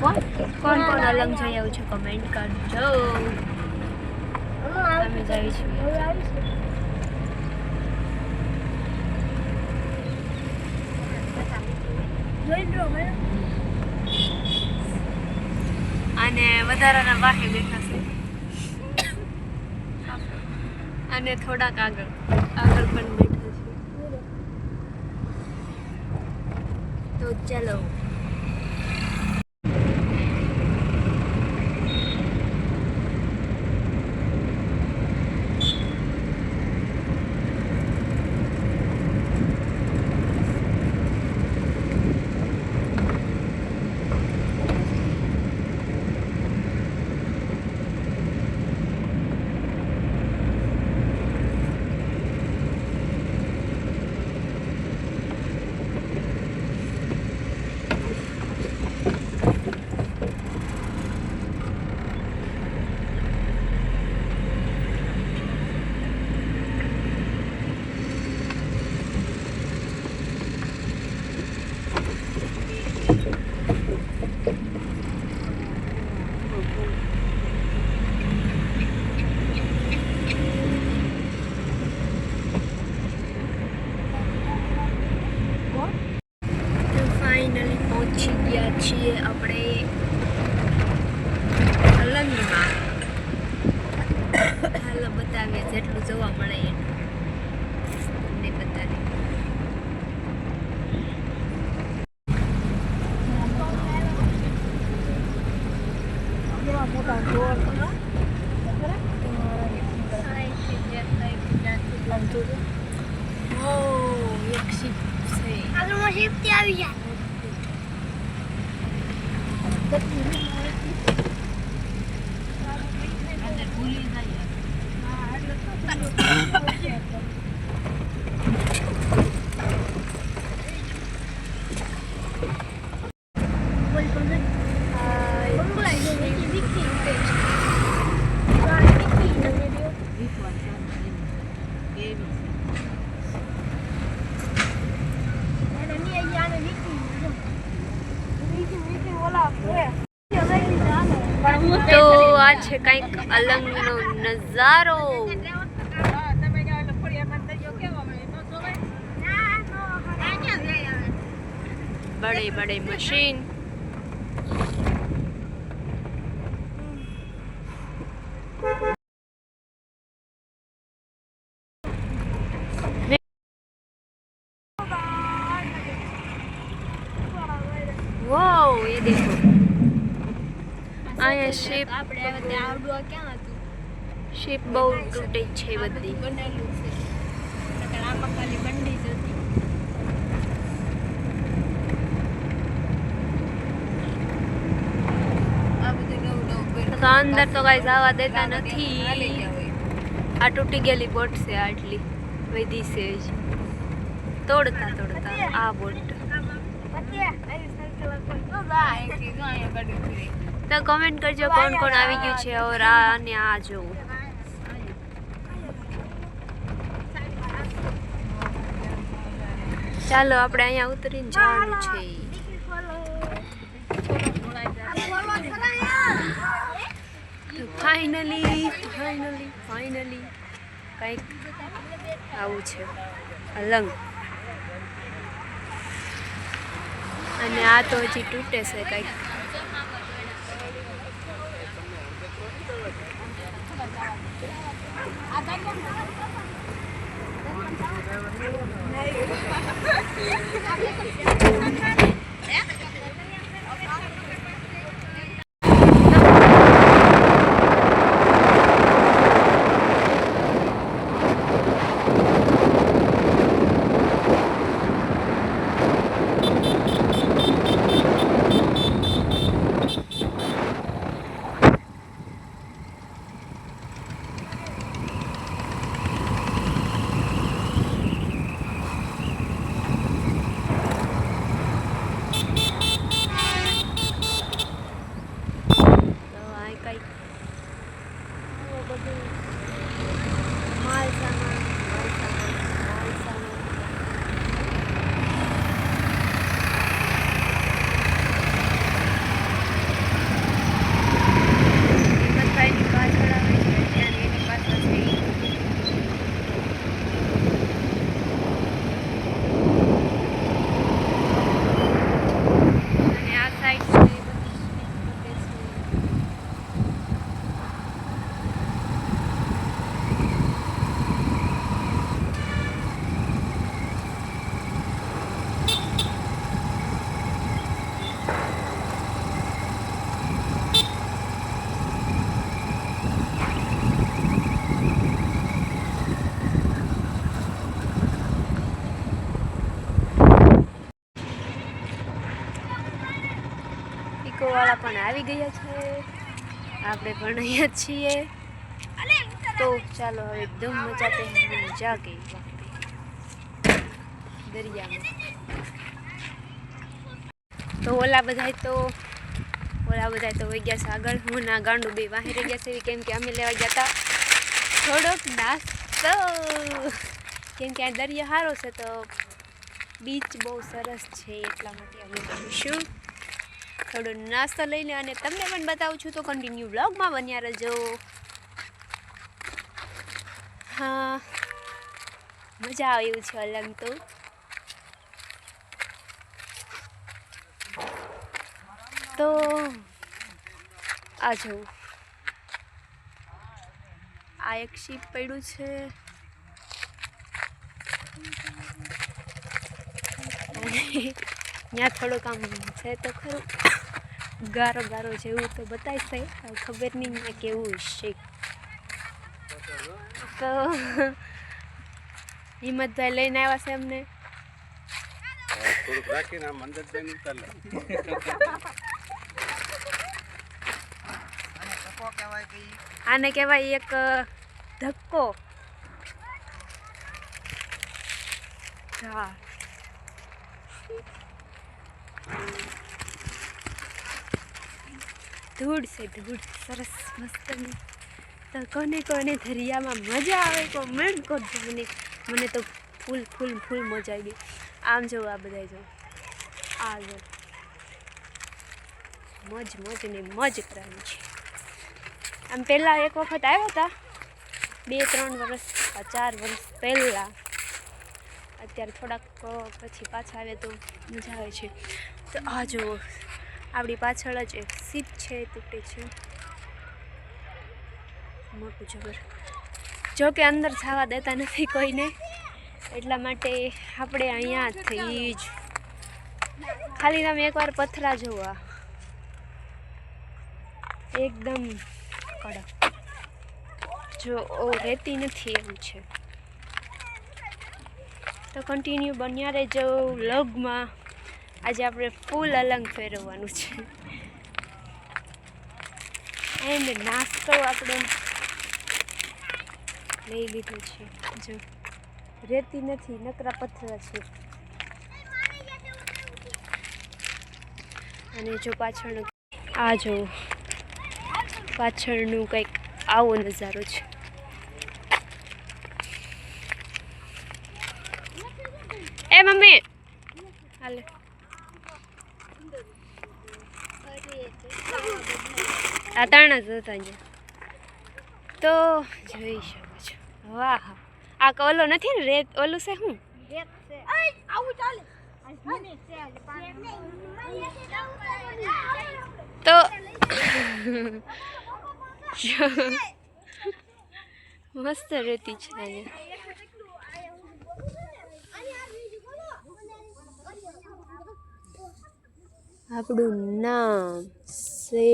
જાણ કોણ કોણ અલગ જઈ આવું છે? કમેન્ટ કરજો. અમે જઈએ અને વધારાના વાહે બેઠા છે. અને થોડાક આગળ આગળ પણ બેઠા છે. તો ચાલો છે કંઈક અલંગનો નજારો. બડે બડે મશીન. અહીંયા શિપ શિપ બહુ તૂટે છે બધી તો અંદર તો કઈ જવા દેતા નથી આ તૂટી ગયેલી બોટ છે આટલી વધી છે જ તોડતા તોડતા આ બોટ તો કમેન્ટ કરજો કોણ કોણ આવી ગયું છે. ઓર આ અને આ જોવું ચાલો, આપણે અહીંયા ઉતરીને જવાનું છે. ફાઇનલી ફાઇનલી ફાઇનલી કંઈક આવું છે. અલંગ. અને આ તો હજી તૂટે છે કંઈક. Này. ઓટોવાળા પણ આવી ગયા છે. આપણે પણ અહીંયા છીએ. તો ચાલો હવે ધૂમ મજા ગઈ દરિયામાં. તો ઓલા બધાય તો, ઓલા બધાય તો વહી ગયા છે આગળ હું ના ગાંડું બે વાહી ગયા છે કેમ કે અમે લેવા ગયા હતા થોડોક નાસ્તો. કેમ કે આ દરિયા સારો છે તો બીચ બહુ સરસ છે એટલા માટે અમે કરીશું થોડો નાસ્તો લઈને અને તમને પણ બતાવું છું તો કન્ટિન્યુ બ્લોગમાં બન્યા રહેજો. હા, મજા આવે એવું છે અલગ તો. તો, આ જવું આ એક શીપ પડ્યું છે. ત્યાં થોડુંક આમ છે તો ખરું. ગારો ગારો જેવું તો બતાવી શકે ખબર નહીં મેં કેવું છે. તો હિંમતભાઈ લઈને આવ્યા છે અમને. આને કહેવાય એક ધક્કો. હા. ધૂળ છે, ધૂળ. સરસ મસ્તની તો કોને કોને દરિયામાં મજા આવે કોમેન્ટ કરજો મને મને તો ફૂલ ફૂલ ફૂલ મજા આવી ગઈ. આમ જો આ બધા જો આ જો મજ, મોજ ને મજ કરવાની છે. આમ પહેલાં એક વખત આવ્યા હતા. બે, ત્રણ વર્ષ ચાર વર્ષ પહેલાં. અત્યારે થોડાક પછી પાછા આવે તો મજા આવે છે. તો આ જુઓ. આપણી પાછળ જ એક સીપ છે તૂટે છે. મોટું જબર જો કે અંદર જવા દેતા નથી કોઈને, એટલા માટે આપણે અહીંયાથી જ ખાલી તમે એકવાર પથરા જોવા. એકદમ કડક. જો, ઓ, રહેતી નથી એવું છે. તો કન્ટિન્યુ બન્યા રહેજો વ્લોગમાં આજે આપણે ફૂલ અલંગ ફેરવવાનું છે. એન્ડ નાસ્તો આપણો લઈ લીધો છે. જો, રેતી નથી, નકરા પથરા છે. અને જો પાછળનું, આ જો પાછળનું કંઈક આવો નજારો છે. આ ત્રણ જ હતા અહીંયા તો જોઈ શકો છો. વાહ. આ કોલો ઓલો નથી ને રેત? ઓલું છે શું? તો મસ્ત રેતી છે અહીંયા. આપણું નામ છે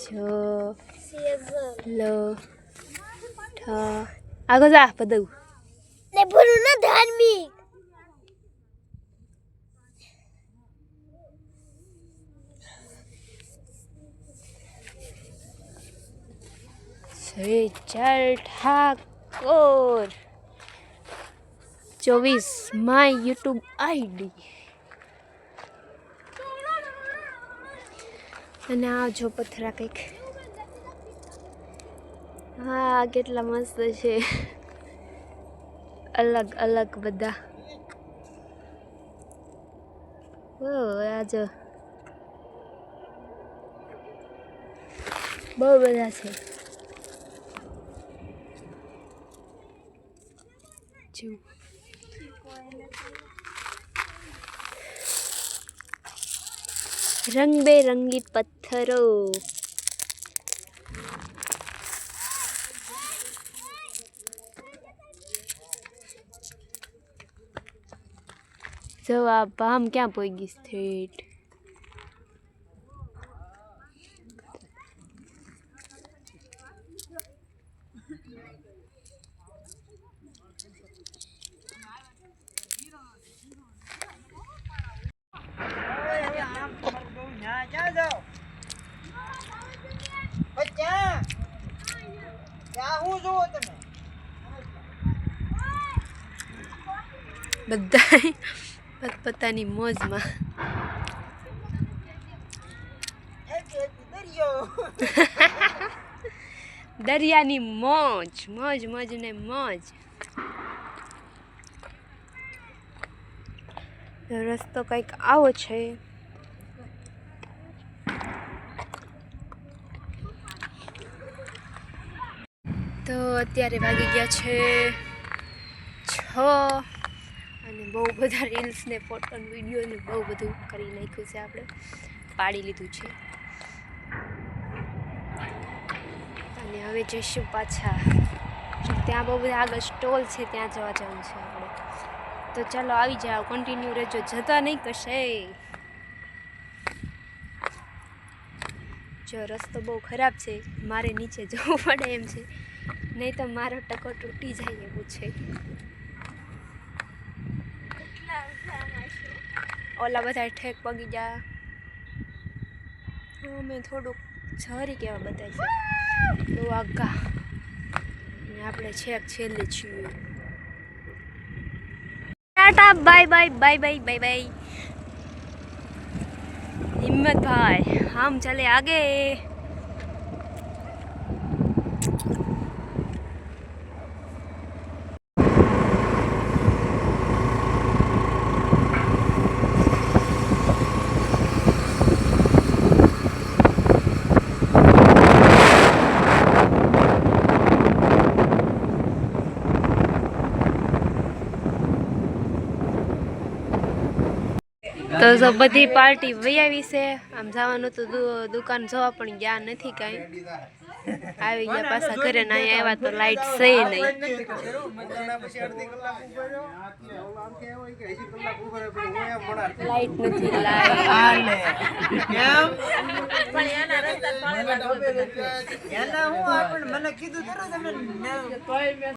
છ લ ઠ. આગળ જા બધું. ને ભૂલું ના ધાર્મિક. શ્રી ઠાકોર. ચોવીસ માય યુટ્યુબ આઈડી. અને આ જો પથરા કંઈક. હા, કેટલા મસ્ત છે. અલગ અલગ બધા. ઓ આ બહુ બધા છે. જો. રંગબેરંગી પથ્થરો. જો આ ભામ ક્યાં પોગી સ્થિત બધા પોતપોતાની મોજમાં. દરિયાની મોજ મોજ મોજ ને મોજ. રસ્તો કંઈક આવો છે તો અત્યારે વાગી ગયા છે છ. અને બહુ બધા રીલ્સ ને ફોટો વીડિયો બહુ બધું કરી નાખ્યું છે આપણે. પાડી લીધું છે. અને હવે જઈશું પાછા. ત્યાં બહુ બધા આગળ સ્ટોલ છે, ત્યાં જવા જવું છે આપણે. તો ચાલો આવી જાઓ કન્ટિન્યુ રહેજો. જતા નહીં કશે. જો રસ્તો બહુ ખરાબ છે, મારે નીચે જવું પડે એમ છે. નહીં તો મારો ટકો તૂટી જાય એવું છે. ઓલા બધા ઠેક પગી ગયા. અમે થોડુંક ઝરી કેવા બધા છે. તો આગા. આપણે છેક છેલ્લે છીએ. Tata, bye bye bye bye bye bye. Himmatbhai, આમ ચાલે આગે. તો જો બધી પાર્ટી વહી આવી છે. આમ જવાનું તો દુ- દુકાન જવા પણ ગયા નથી કાંઈ. આવી ગયા પાછા ઘરે ના આવ્યા તો લાઈટ છે નહીં. લાઈટ નથી લાઈટ એના હું આપણને મને કીધું ખરું તમે